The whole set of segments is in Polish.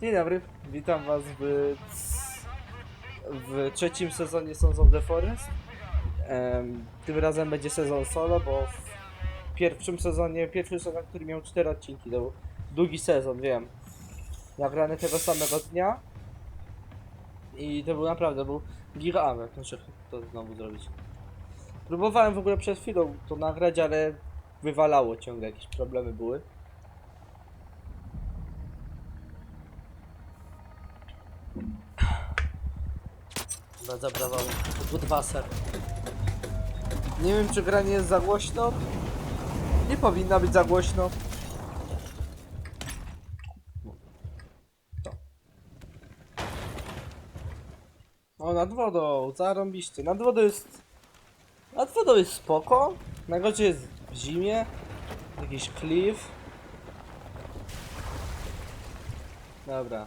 Dzień dobry, witam was w, w trzecim sezonie Sons of the Forest. Em, tym razem będzie sezon solo, bo w pierwszym sezonie, pierwszy sezon, który miał 4 odcinki, to był długi sezon, wiem. Nagrany tego samego dnia. I to był naprawdę, był giga muszę to znowu zrobić. Próbowałem w ogóle przed chwilą to nagrać, ale wywalało ciągle, jakieś problemy były. Bardzo brawo. Budwasser. Nie wiem, czy gra nie jest za głośno. Nie powinna być za głośno. To. O, nad wodą, zarąbiście. Nad wodą jest... Nad wodą jest spoko. Najgorzej jest w zimie. Jakiś cliff. Dobra.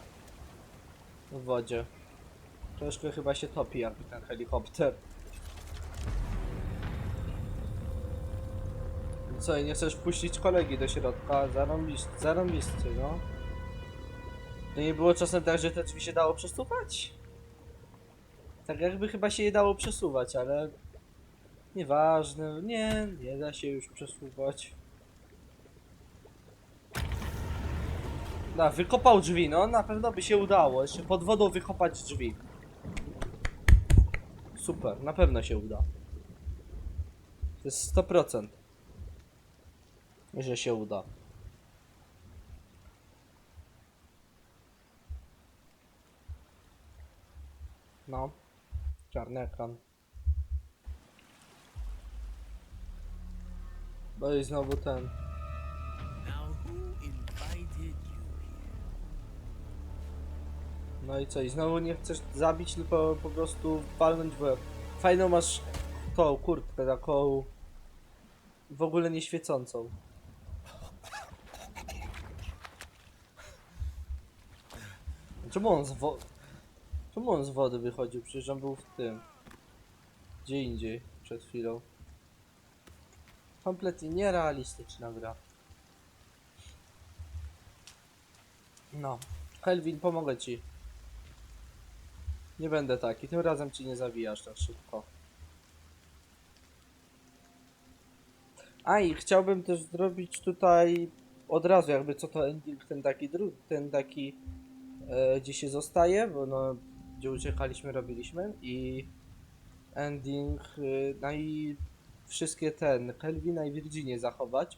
W wodzie. Troszkę chyba się topi jakby ten helikopter. Co, i nie chcesz wpuścić kolegi do środka? Zarąbiście, zarąbisty, no. To nie było czasem tak, że te drzwi się dało przesuwać? Tak jakby chyba się je dało przesuwać, ale... Nieważne, nie, nie da się już przesuwać. Da, wykopał drzwi, no na pewno by się udało. Jeszcze pod wodą wykopać drzwi. Super, na pewno się uda. To jest 100%. Że się uda. No. Czarny ekran. No i znowu ten. No i co? I znowu nie chcesz zabić, tylko po prostu walnąć w łeb. Fajną masz tą kurtkę taką w ogóle nie świecącą. Czemu on z wo... Czemu on z wody wychodził? Przecież on był w tym. Gdzie indziej przed chwilą. Kompletnie nierealistyczna gra. No. Kelvin, pomogę ci. Nie będę taki, tym razem ci nie zawijasz tak szybko. A i chciałbym też zrobić tutaj od razu jakby co to ending ten taki dru ten taki e, gdzie się zostaje, bo no gdzie uciekaliśmy robiliśmy i ending e, no i wszystkie ten Kelvina i Virginie zachować,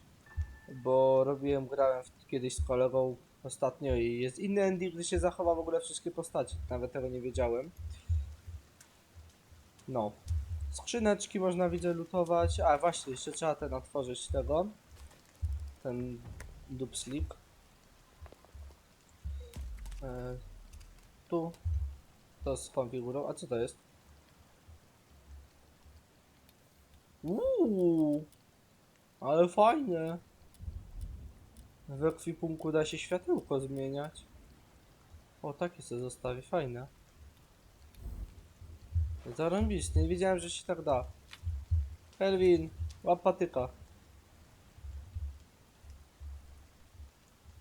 bo robiłem grałem w, kiedyś z kolegą ostatnio i jest inny ending, gdzie się zachowa w ogóle wszystkie postacie. Nawet tego nie wiedziałem. No. Skrzyneczki można widzę lutować. A właśnie, jeszcze trzeba ten otworzyć tego. Ten dupslik. E, tu. To z konfigurą. A co to jest? Uuu, ale fajne. W ekwipunku da się światełko zmieniać. O, takie sobie zostawi, fajne. Zarąbiste, nie wiedziałem, że się tak da. Kelvin, łap patyka.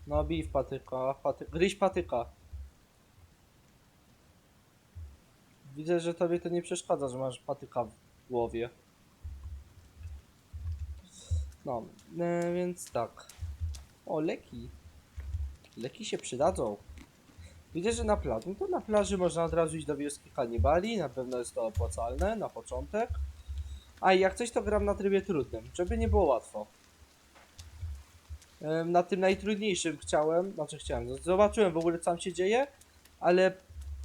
No, bij w patyka, patyka. Gryź patyka. Widzę, że tobie to nie przeszkadza, że masz patyka w głowie. No, e, więc tak. O, leki. Leki się przydadzą. Widzę, że na plaży, no to na plaży można od razu iść do wioski kanibali, na pewno jest to opłacalne na początek. A i jak coś to gram na trybie trudnym, żeby nie było łatwo. Na tym najtrudniejszym chciałem, znaczy chciałem, zobaczyłem w ogóle co tam się dzieje, ale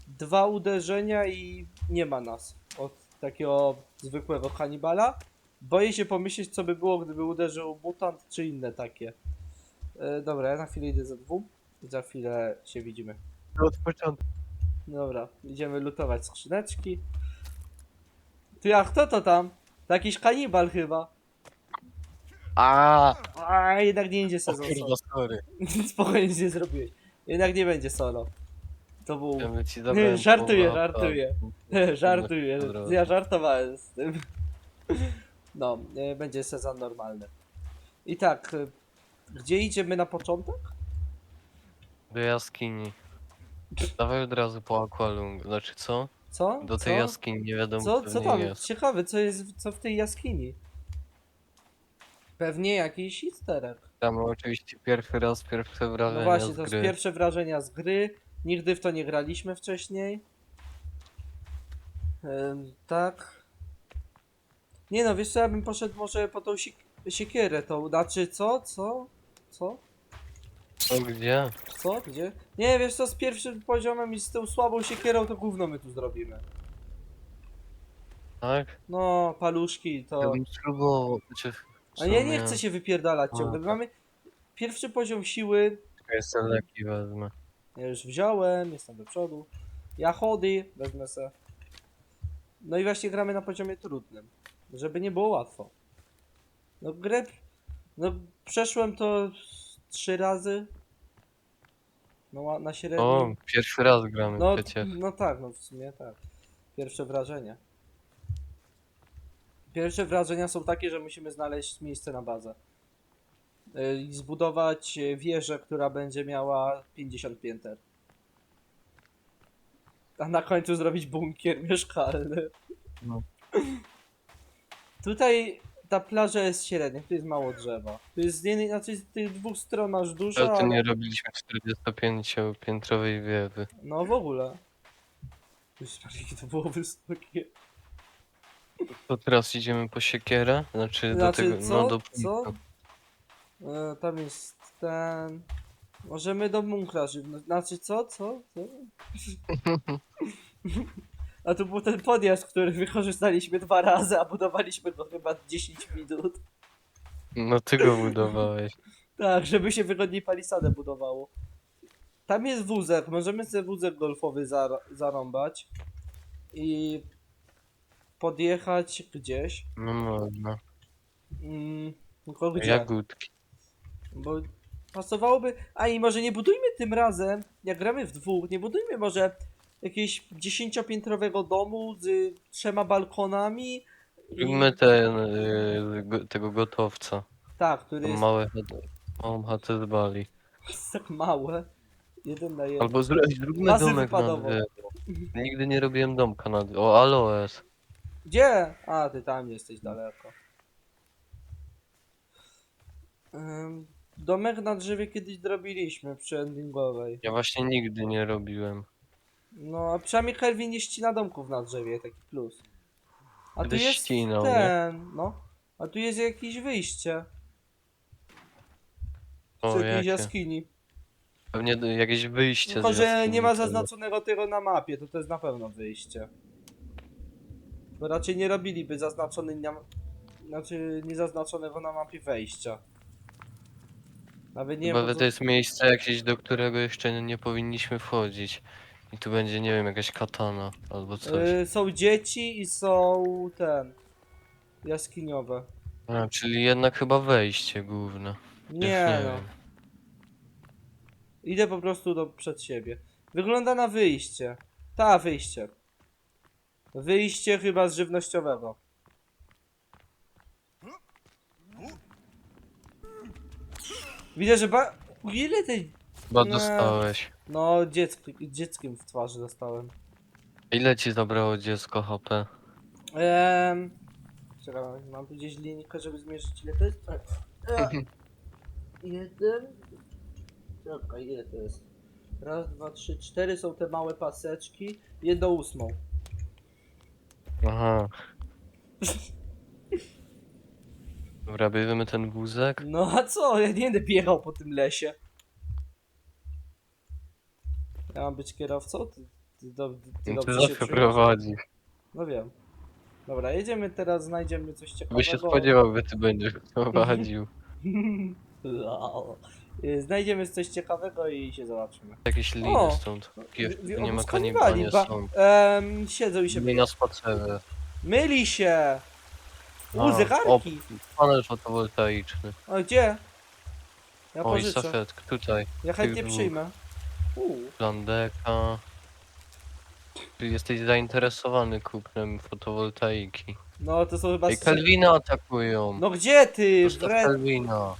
dwa uderzenia i nie ma nas od takiego zwykłego kanibala. Boję się pomyśleć co by było, gdyby uderzył mutant czy inne takie. E, dobra, ja na chwilę idę za dwóm i za chwilę się widzimy. Od początku. Dobra, idziemy lutować skrzyneczki. Ty, a kto to tam? To jakiś kanibal chyba. A, A jednak nie idzie o sezon solo. kurwa, sorry. Spokojnie nie zrobiłeś. Jednak nie będzie solo. To był... Ja bym ci zabrałem żartuję, połowę, żartuję. Żartuję, Dobra. ja żartowałem z tym. No, e, będzie sezon normalny. I tak, e, gdzie idziemy na początek? Do jaskini. Dawaj od razu po Aqualung. Znaczy co? Co? Do tej co? jaskini nie wiadomo Co, co tam? jest. Ciekawe, co jest, co w tej jaskini? Pewnie jakiś easter egg. Tam oczywiście pierwszy raz, pierwsze wrażenia No właśnie, z to jest gry. pierwsze wrażenia z gry. Nigdy w to nie graliśmy wcześniej. Ym, tak. Nie no, wiesz co, ja bym poszedł może po tą sik- siekierę tą, znaczy co? Co? Co? O gdzie? Co? Gdzie? Nie, wiesz co, z pierwszym poziomem i z tą słabą siekierą to gówno my tu zrobimy. Tak? No, paluszki to... Ja bym spróbował. Znaczy, w A ja nie sumie- chcę się wypierdalać A, ciągle. tak. Mamy pierwszy poziom siły. Ja sobie leki wezmę. Ja już wziąłem, jestem do przodu. Ja chody, wezmę se. No i właśnie gramy na poziomie trudnym. Żeby nie było łatwo. No grę... No przeszłem to trzy razy. No na średnim. O, pierwszy raz gramy no, przecież. no tak, no w sumie tak. Pierwsze wrażenie. Pierwsze wrażenia są takie, że musimy znaleźć miejsce na bazę. Yy, I zbudować wieżę, która będzie miała 50 pięter. A na końcu zrobić bunkier mieszkalny. No. Tutaj ta plaża jest średnia, tu jest mało drzewa. Tu jest z jednej, znaczy z tych dwóch stron masz dużo, Ale to ale... nie robiliśmy 45-piętrowej wieży. No w ogóle. Już jakie to było wysokie. To teraz idziemy po siekierę? Znaczy, Znaczy, do tego, co? no do Co? E, tam jest ten... Możemy do bunkra żywno... Znaczy co? Co? Co? A tu był ten podjazd, który wykorzystaliśmy dwa razy, a budowaliśmy go chyba 10 minut. No ty go budowałeś. Tak, żeby się wygodniej palisadę budowało. Tam jest wózek, możemy sobie wózek golfowy zar zarąbać i podjechać gdzieś. No można. Mm, tylko gdzie? Jagódki. Bo pasowałoby. A i może nie budujmy tym razem, jak gramy w dwóch, nie budujmy może jakiegoś dziesięciopiętrowego domu z trzema balkonami. i- Róbmy ten, y, go, tego gotowca. Tak, który Tą jest, małe, chatę- małą chatę z Bali. jest tak małe. Jeden na jeden. Albo zro- zróbmy domek na wypadowo. drzewo. Nigdy nie robiłem domka na drzewo. O, aloes. Gdzie? A, ty tam jesteś daleko. Ym, domek na drzewie kiedyś zrobiliśmy przy endingowej. Ja właśnie nigdy nie robiłem. No, a przynajmniej Kelvin nie ścina domków na drzewie, taki plus. A tu jest ścinał, nie? ten, no. A tu jest jakieś wyjście z O, jakiejś jakie. jaskini. Pewnie d- jakieś wyjście Tylko, z że jaskini nie ma wtedy. zaznaczonego tego na mapie, to to jest na pewno wyjście. Bo raczej nie robiliby zaznaczony na... Znaczy, nie zaznaczonego na mapie wejścia. Nawet nie Chyba, wiem, że po to jest miejsce jakieś, do którego jeszcze nie powinniśmy wchodzić. I tu będzie, nie wiem, jakaś katana albo co... coś. y, Są dzieci i są ten... Jaskiniowe. A, czyli jednak chyba wejście główne. Już Nie no. wiem. Idę po prostu do przed siebie. Wygląda na wyjście. Ta, wyjście. Wyjście chyba z żywnościowego. Widzę, że ba... Ile tej... Chyba Nie. dostałeś. No, dzieck... dzieckiem w twarzy dostałem. Ile ci zabrało dziecko HP? Ehm... Czekaj, mam tu gdzieś linijkę, żeby zmierzyć ile to jest. E, e, Jeden... Czekaj, ile to jest? Raz, dwa, trzy, cztery są te małe paseczki. Jedną ósmą. Aha. Dobra, bierzemy ten wózek. No a co? Ja nie będę biegał po tym lesie. Ja mam być kierowcą? Ty, ty, do, ty, ty No Ty dobrze się zawsze czujesz? prowadzisz. No wiem. Dobra, jedziemy teraz, znajdziemy coś ciekawego. By się spodziewał, że ty będziesz prowadził. Lol. Y, Znajdziemy coś ciekawego i się zobaczymy. Jakieś liny O! stąd. Nie ma obskakowali, kanibanie ba- są. Em, siedzą i się Nie na spacerze. Myli się! A, U, zegarki! Panel fotowoltaiczny. O, gdzie? Ja Oj, pożyczę. tutaj. Ja chętnie tych przyjmę. U. Landeka. Ty jesteś zainteresowany kupnem fotowoltaiki. No to są chyba... Ej, Kelvina atakują! No gdzie ty? Zostaw Wre... Kelvina.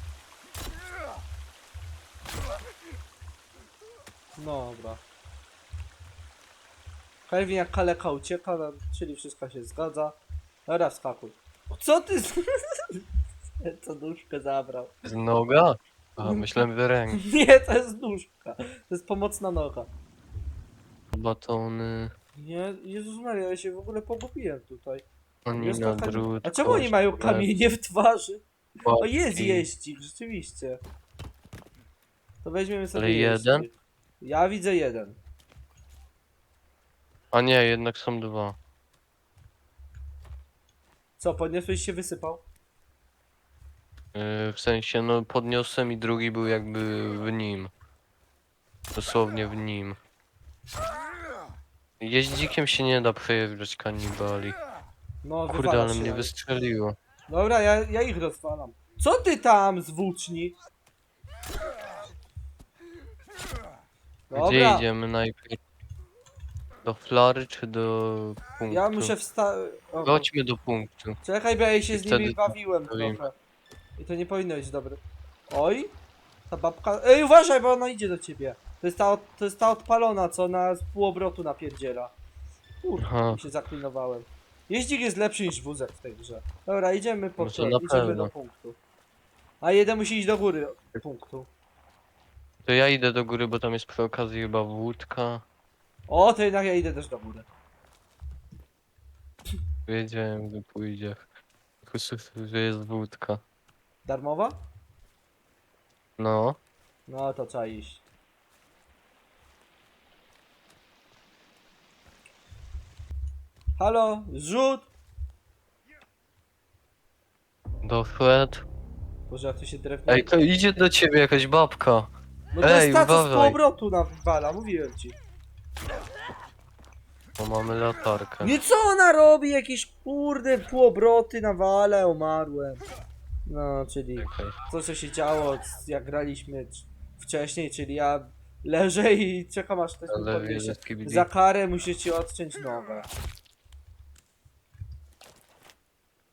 No dobra. Kelvin jak kaleka ucieka, no, czyli wszystko się zgadza. Dobra, wskakuj. Co ty z... Co nóżkę zabrał? Z noga? A, myślałem, że ręka. Nie, to jest nóżka. To jest pomocna noga. Batony. Nie, Jezus Maria, ja się w ogóle pogubiłem tutaj. Oni Jest na kami- drut. A czemu oni mają kamienie w twarzy? O, jest jeździ. jeździk, rzeczywiście. To weźmiemy sobie Ale jeden? jeździk. Ja widzę jeden. A nie, jednak są dwa. Co, podniosłeś się, wysypał? Yy, w sensie, no podniosłem i drugi był jakby w nim. Dosłownie w nim. Jeździkiem się nie da przejeżdżać kanibali. No, Kurde, wywala ale się mnie na nich. wystrzeliło. Dobra, ja, ja ich rozwalam. Co ty tam z włóczni? Gdzie Dobra, idziemy najpierw? Do flary czy do punktu? ja muszę wstać. Chodźmy do punktu. Czekaj, bo ja się z Wtedy nimi bawiłem trochę. I to nie powinno być dobre. Oj! Ta babka. Ej, uważaj, bo ona idzie do ciebie. To jest ta, od- to jest ta odpalona, co na z półobrotu napierdziela. Kurwa, Aha. mi się zaklinowałem. Jeździk jest lepszy niż wózek w tej grze. Dobra, idziemy po No to na idziemy pewno. do punktu. A jeden musi iść do góry punktu. To ja idę do góry, bo tam jest przy okazji chyba wódka. O, to jednak ja idę też do góry. Wiedziałem, że pójdzie. Tylko że jest wódka. Darmowa? No. No to trzeba iść. Halo, zrzut! Do Fred. Boże, jak tu się drewno... Ej, to idzie do ciebie jakaś babka. No to jest ej, ta, co z uważaj. nawala, mówiłem ci. Bo mamy latarkę. Nie co ona robi? Jakieś kurde półobroty nawala, umarłem. No, czyli Czekaj. to co się działo, jak graliśmy c- wcześniej, czyli ja leżę i czekam aż ktoś mi Ale podniesie. Za karę musicie odciąć nogę.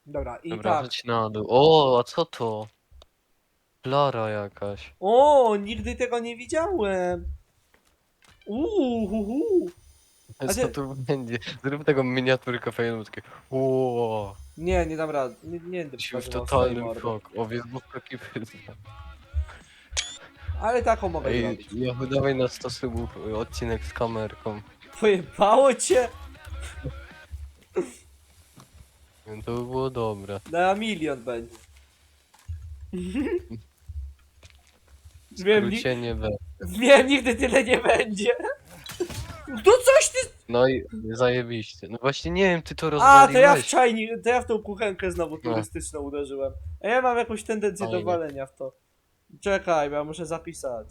Dobra, i Dobra, tak. chodź na dół. O, a co to? Klara jakaś. O, nigdy tego nie widziałem. Uuu, hu, hu. A Co tu będzie? Zrób tego miniaturkę fajną, takie Ło, Nie, nie dam rady. Nie, nie będę Jesteśmy w pokazywał swojej totalnym mordy. szoku. O, więc mów taki wyzwa. Ale taką mogę Ej, zrobić. ja dawaj na 100 subów y, odcinek z kamerką. Pojebało cię? To by było dobre. Na milion będzie. Wiem, ni- skrócie nie we. wiem, nigdy tyle nie będzie. To coś ty... No i zajebiście. No właśnie nie wiem, ty to A, rozwaliłeś. to ja w czajnik, to ja w tą kuchenkę znowu No. turystyczną uderzyłem. A ja mam jakąś tendencję do Fajnie. walenia w to. Czekaj, bo ja muszę zapisać.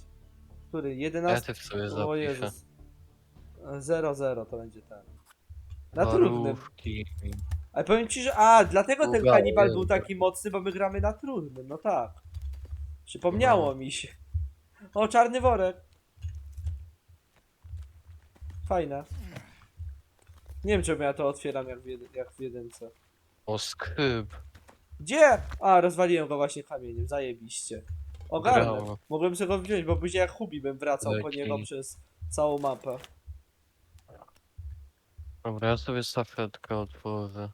Który? Ja 11? też sobie o zapiszę. Jezus. 0-0 to będzie ten. Na trudnym. Warówki. Ale powiem ci, że. A, dlatego ten Uwaga, kanibal był taki mocny, bo my gramy na trudnym, no tak. Przypomniało No. mi się. O, czarny worek. Fajne. Nie wiem, czemu ja to otwieram jak w, jedy, jak w jedynce. O, skyb. Gdzie? A, rozwaliłem go właśnie kamieniem, zajebiście. Ogarnę. Brawo. Mogłem sobie go wziąć, bo później jak Hubi bym wracał po Leki. niego przez całą mapę. Dobra, ja sobie safetkę otworzę.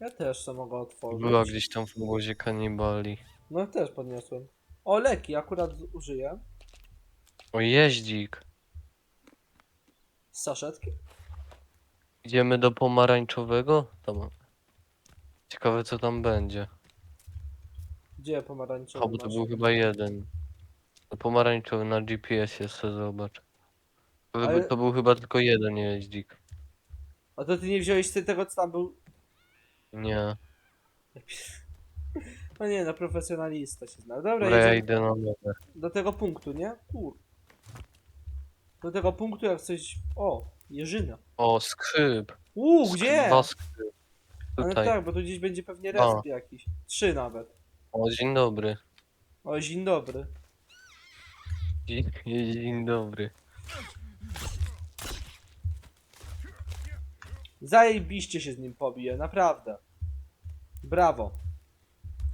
Ja też to mogę otworzyć. Była gdzieś tam w obozie kanibali. No też podniosłem. O, leki akurat użyję. O, jeździk. Z saszetki? Idziemy do pomarańczowego? Tam. Ciekawe co tam będzie. Gdzie pomarańczowy A bo to masz? był chyba jeden. To pomarańczowy na GPS jest, sobie zobacz. To, Ale- to był chyba tylko jeden jeździk. A to ty nie wziąłeś ty tego, co tam był? Nie. No nie, no profesjonalista się zna. Dobra, Dobra, ja jedziemy idę na do tego punktu, nie? Kur. Do tego punktu jak coś... O, jeżyna. O, skrzyp. Uuu, gdzie? Dwa skrzyp. Ale Tutaj. tak, bo tu gdzieś będzie pewnie A. resp jakiś. Trzy nawet. O, dzień dobry. O, dzień dobry. Dzień, dzień dobry. Zajebiście się z nim pobije, naprawdę. Brawo.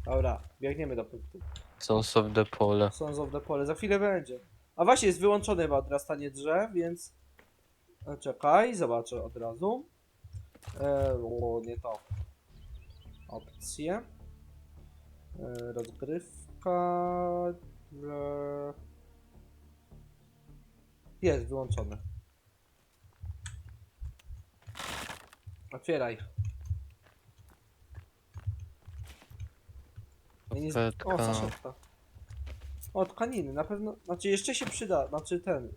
Dobra, biegniemy do punktu. Sons of the Pole. Sons of the Pole, za chwilę będzie. A właśnie, jest wyłączone chyba odrastanie drzew, więc... E, Czekaj, zobaczę od razu. E, o, nie to. Opcje. E, rozgrywka. E, jest wyłączone. Otwieraj. Ja nie z- O, saszetka. O, tkaniny, na pewno. Znaczy, jeszcze się przyda. Znaczy, ten. y,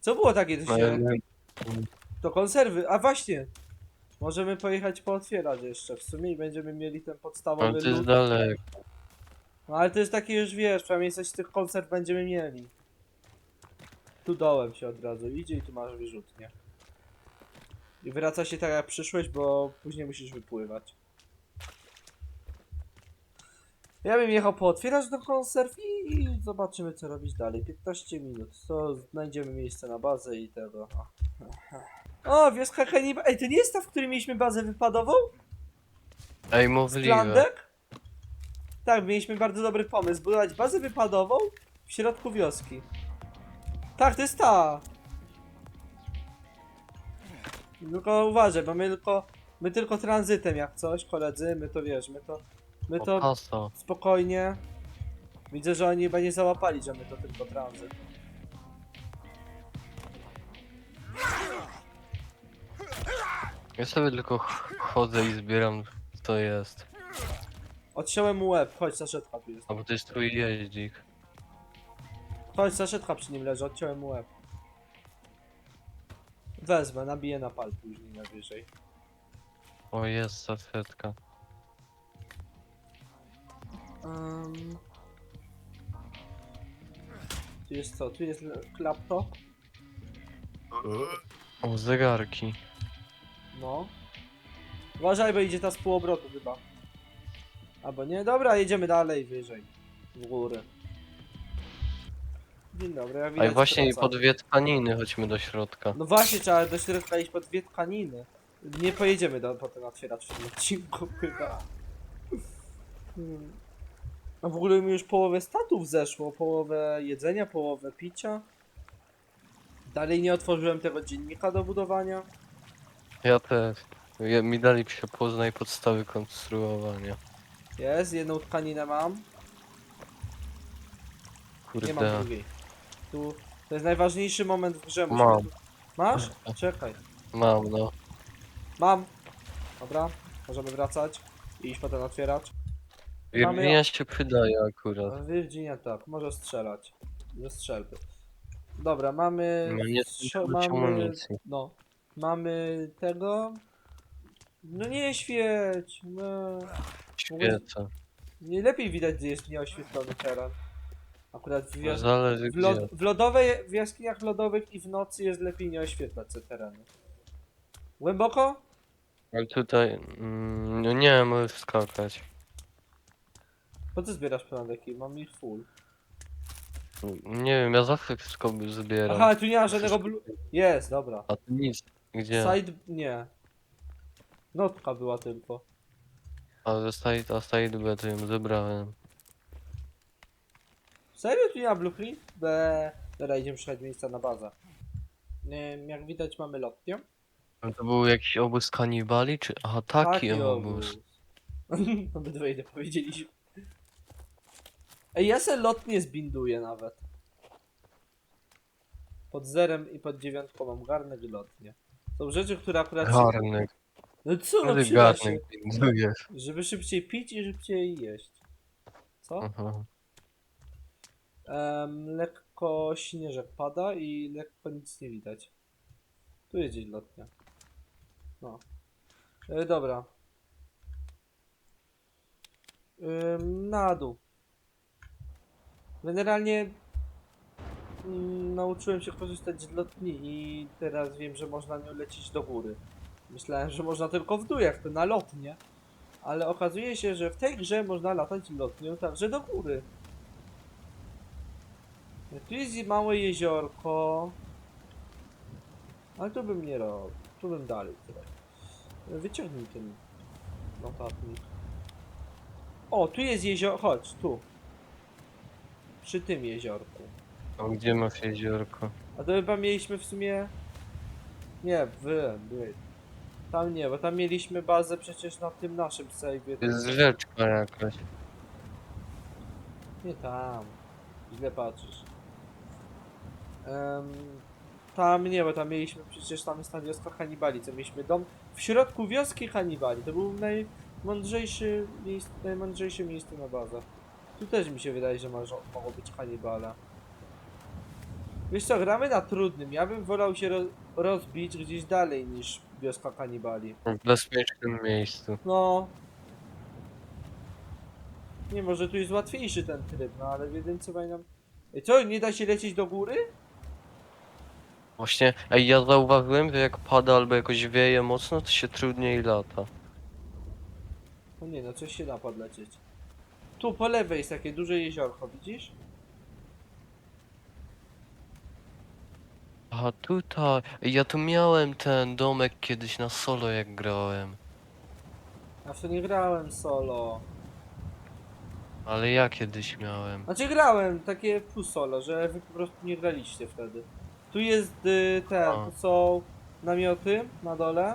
Co było takie, to No, się. To konserwy. A właśnie. Możemy pojechać pootwierać jeszcze w sumie i będziemy mieli ten podstawowy Ale to jest lód. daleko. No ale to jest takie już wiesz, przynajmniej coś z tych konserw będziemy mieli. Tu dołem się od razu idzie i tu masz wyrzutnię. I wraca się tak jak przyszłeś, bo później musisz wypływać. Ja bym jechał pootwierać do konserw i, i zobaczymy co robić dalej. 15 minut. To znajdziemy miejsce na bazę i tego. O, wioska Hannibal. Ej, to nie jest ta, w której mieliśmy bazę wypadową? Ej. Sklandek? Tak, mieliśmy bardzo dobry pomysł. Zbudować bazę wypadową w środku wioski. Tak, to jest ta. Tylko uważaj, bo my tylko, my tylko tranzytem jak coś, koledzy, my to wiesz, my to, my O, to spokojnie. Widzę, że oni chyba nie załapali, że my to tylko tranzyt. Ja sobie tylko ch- chodzę i zbieram co jest. Odciąłem mu łeb, chodź, saszetka tu jest. A bo to jest twój jeździk. Chodź, saszetka przy nim leży, odciąłem mu łeb. Wezmę, nabiję na pal później najwyżej. O, jest saszetka. Um, tu jest co? Tu jest laptop? O, zegarki. No. Uważaj, bo idzie ta z półobrotu chyba. Albo nie? Dobra, jedziemy dalej, wyżej. W górę. Dzień dobry, ja A i widać właśnie wracam. po dwie tkaniny chodźmy do środka. No właśnie, trzeba do środka iść po dwie tkaniny. Nie pojedziemy do, potem otwierać w tym odcinku chyba. Hmm. A w ogóle mi już połowę statów zeszło, połowę jedzenia, połowę picia. Dalej nie otworzyłem tego dziennika do budowania. Ja też. Ja, mi dali się poznaj podstawy konstruowania. Jest, jedną tkaninę mam. Nie mam Kurde. drugiej. Tu, to jest najważniejszy moment w grze. musimy Mam. Tu... Masz? Czekaj. Mam, no. Mam. Dobra, możemy wracać i iść potem otwierać. Mamy- Virginia się przydaje akurat. Virginia tak, może strzelać. Ze strzelby. Dobra, mamy. No nie strzo- mamy mamy. amunicji. No. Mamy tego. No nie świeć. No. Świecę. Nie lepiej widać, gdzie jest nieoświetlony teren. Akurat w, Zależy w, lo- gdzie. w lodowej, w jaskiniach lodowych i w nocy jest lepiej nie oświetlać te tereny. Głęboko? Ale tutaj... Mm, no nie, możesz skakać. Po co zbierasz planety? Mam ich full. Nie wiem, ja zawsze wszystko zbieram. Aha, tu nie ma żadnego blu... Jest, dobra. A tu nic. Gdzie? Side... nie. Notka była tylko. Ale side, a side B to ją zebrałem. Serio tu nie ma blueprint? Be... Dobra, idziemy szukać miejsca na bazę. Nie, jak widać mamy lotnię. Ale To był jakiś obóz kanibali, czy... Aha, taki obóz. Obydwoje nie powiedzieliśmy. Ej, ja se lotnie zbinduję nawet. Pod zerem i pod dziewiątką mam garnek i lotnie. Są rzeczy, które akurat... się- Garnek. No co, no Ale przyda się. garnek pindujesz. Żeby szybciej pić i szybciej jeść. Co? Aha. Em, lekko śnieżek pada i lekko nic nie widać. Tu jest gdzieś lotnia. No. E, dobra. Ym, na dół. Generalnie mm, nauczyłem się korzystać z lotni i teraz wiem, że można nią lecieć do góry. Myślałem, że można tylko w dół, jak to na lotnie. Ale okazuje się, że w tej grze można latać lotnią także do góry. Tu jest małe jeziorko. Ale tu bym nie robił. Tu bym dalej tutaj. Wyciągnij ten notatnik. O, tu jest jezioro. Chodź, tu. Przy tym jeziorku. A gdzie masz jeziorko? A to chyba mieliśmy w sumie. Nie, wy, wy. Tam nie, bo tam mieliśmy bazę przecież na tym naszym save'ie. To jest rzeczka jakaś. Nie tam. Źle patrzysz. Em, tam nie, bo tam mieliśmy przecież tam jest ta wioska Hannibali, co mieliśmy dom w środku wioski Hannibali. To był najmądrzejszy miejsce, najmądrzejsze miejsce na bazę. Tu też mi się wydaje, że może, mogło być Hannibala. Wiesz co, gramy na trudnym. Ja bym wolał się roz, rozbić gdzieś dalej niż wioska Hannibali. W bezpiecznym miejscu. No. Nie, może tu jest łatwiejszy ten tryb, no ale w jedynce pamiętam... Ej, co, nie da się lecieć do góry? Właśnie, ej, ja zauważyłem, że jak pada albo jakoś wieje mocno, to się trudniej lata. No nie, no coś się da podlecieć. Tu po lewej jest takie duże jeziorko, widzisz? A tutaj, ja tu miałem ten domek kiedyś na solo jak grałem. Ja w to nie grałem solo. Ale ja kiedyś miałem. Znaczy grałem takie pół solo, że wy po prostu nie graliście wtedy. Tu jest y, ten, A. tu są namioty na dole.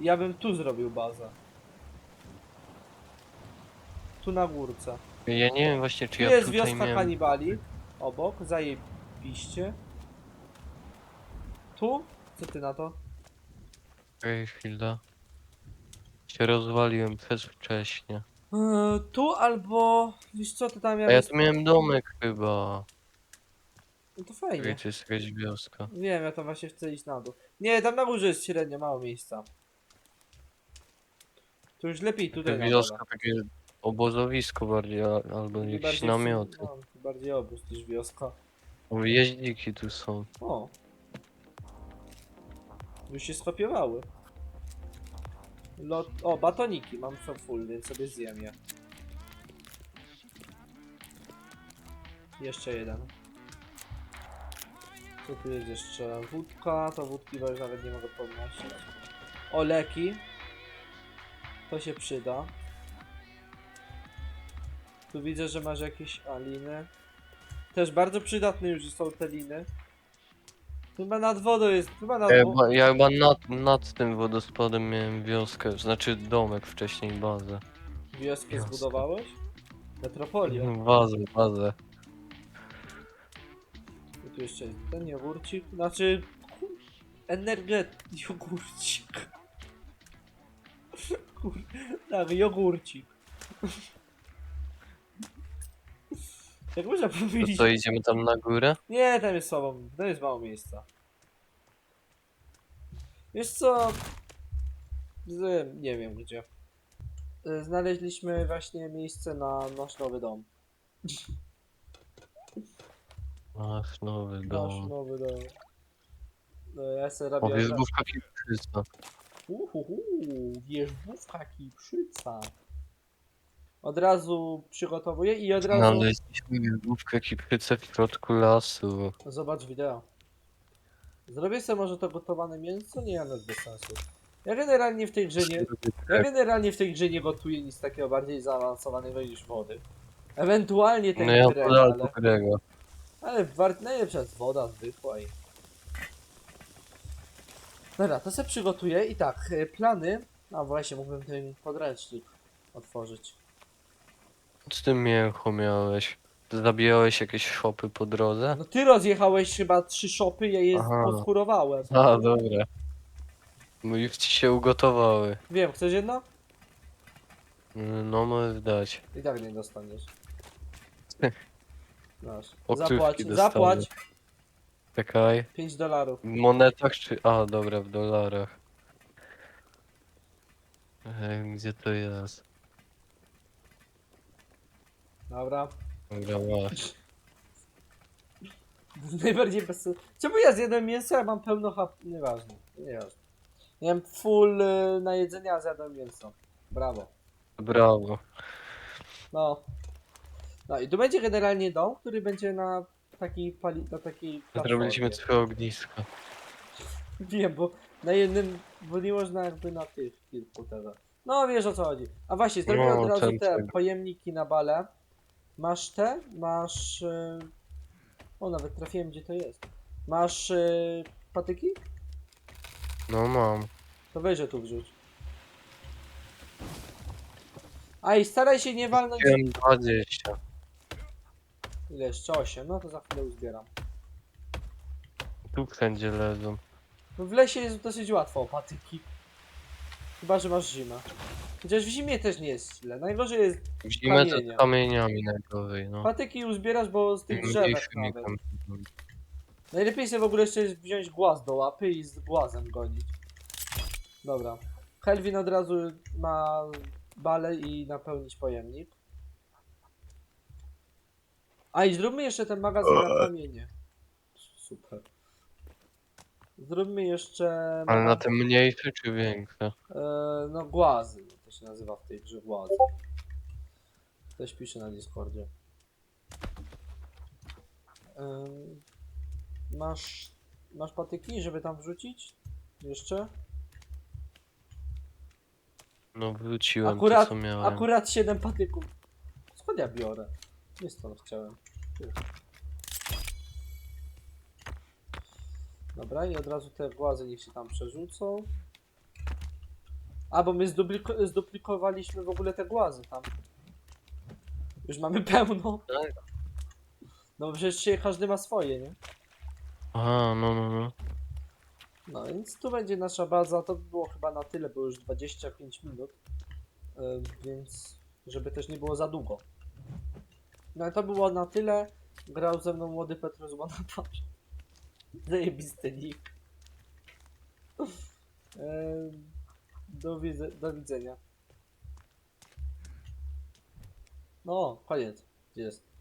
Ja bym tu zrobił bazę. Tu na górce. Ja nie wiem właśnie czy Tu ja jest tutaj wioska miałem... Hannibali. Obok, zajebiście. Tu? Co ty na to? Ej, chwila. Się rozwaliłem przedwcześnie. Eee, tu albo... Wiesz co, ty tam A ja miałeś... tu miałem domek chyba. No to fajnie. To jest jakaś wioska. Wiem, ja to właśnie chcę iść na dół. Nie, tam na górze jest średnio mało miejsca. Tu już lepiej tutaj na wioska takie obozowisko bardziej, a- albo jakieś bardziej namioty. No, bardziej obóz niż wioska. O, jeździki tu są. O. Już się skopiowały. Lot... O, batoniki mam są full, więc sobie zjem je. Jeszcze jeden. Co tu jest jeszcze? Wódka, to wódki bo już nawet nie mogę podnosić. O, leki. To się przyda. Tu widzę, że masz jakieś aliny. Też bardzo przydatne już są te liny. Chyba nad wodą jest, chyba nad Ja wodą. chyba, ja chyba nad, nad tym wodospadem miałem wioskę, znaczy domek wcześniej, bazę. Wioskę zbudowałeś? Metropolię. Bazę, bazę. I tu jeszcze jest ten jogurcik, znaczy... Energet... jogurcik. Kur... Tak, jogurcik. Jak można To powiedzieć... co, idziemy tam na górę? Nie, tam jest sobą, tam jest mało miejsca. Wiesz co? Z, nie wiem gdzie. Y, Znaleźliśmy właśnie miejsce na nasz nowy dom. Ach, nowy Nasz dom. nowy dom. No, ja se O, robię... wierzbówka Kiprzyca. Uhuhu, wierzbówka kiprzyca. Od razu przygotowuję i od razu... Znaleźliśmy wierzbówkę Kiprzycę w środku lasu. Zobacz wideo. Zrobię sobie może to gotowane mięso? Nie, ale bez sensu. Ja generalnie w tej grze nie... Ja generalnie w tej grze nie gotuję nic takiego bardziej zaawansowanego niż wody. Ewentualnie ten No ja podal ale, Grego. ale najlepsza jest woda zwykła i... Dobra, to sobie przygotuję i tak, y, plany... A właśnie, mógłbym ten podręcznik otworzyć. Z tym mięcho miałeś. Zabijałeś jakieś szopy po drodze? No ty rozjechałeś chyba trzy szopy, ja je Aha. poskurowałem. A, dobra. No już ci się ugotowały. Wiem, chcesz jedno? No, możesz dać. I tak nie dostaniesz. Masz. Okrywki Zapłać, dostanę. zapłać Czekaj. 5 dolarów. W monetach czy... A, dobra, w dolarach. Ej, gdzie to jest? Dobra. Dobra, masz. Najbardziej bez sensu. Czemu ja zjadłem mięso, a mam pełno hap... Nieważne. Nieważne. Miałem full y, na jedzenie, a zjadłem mięso. Brawo. Brawo. No. No i tu będzie generalnie dom, który będzie na takiej pali... na takiej Zrobiliśmy platformie. twoje ognisko. Wiem, bo na jednym, bo nie można jakby na tych kilku teraz. No wiesz o co chodzi. A właśnie, zrobię No, od razu ten- te ten. pojemniki na bale. Masz te? Masz... y, O, nawet trafiłem gdzie to jest. Masz y, patyki? No mam. To weź, że tu wrzuć. A i staraj się nie walnąć... Wziąłem 20. Ile jeszcze? 8, no to za chwilę uzbieram. Tu wszędzie leżą. No w lesie jest dosyć łatwo o patyki. Chyba, że masz zimę. Chociaż w zimie też nie jest źle. Najgorzej jest W zimę to Kamienie. z kamieniami najgorzej, no. patyki uzbierasz, bo z tych drzewek Mniejszymi nawet. kamieniami. Najlepiej sobie w ogóle jeszcze jest wziąć głaz do łapy i z głazem gonić. Dobra. Helvin od razu ma balę i napełnić pojemnik. A i zróbmy jeszcze ten magazyn na kamienie. Super. Zróbmy jeszcze... Ale na te mniejsze czy większe? E, no głazy, to się nazywa w tej grze głazy. Ktoś pisze na Discordzie. Ym, masz, masz patyki, żeby tam wrzucić? Jeszcze? No wróciłem Akurat, to co miałem. akurat 7 patyków. Skąd ja biorę? Nie stąd chciałem. Tu. Dobra, i od razu te głazy niech się tam przerzucą. A, bo my zdupliko zduplikowaliśmy w ogóle te głazy tam. Już mamy pełno. Tak. No bo przecież się każdy ma swoje, nie? Aha, no no no. No więc tu będzie nasza baza. To by było chyba na tyle, bo już 25 minut. Ym, więc żeby też nie było za długo. No ale to było na tyle. Grał ze mną młody Petrus Bonaparte. Zajebisty nick. Ym, do, do widzenia. No, koniec. Jest.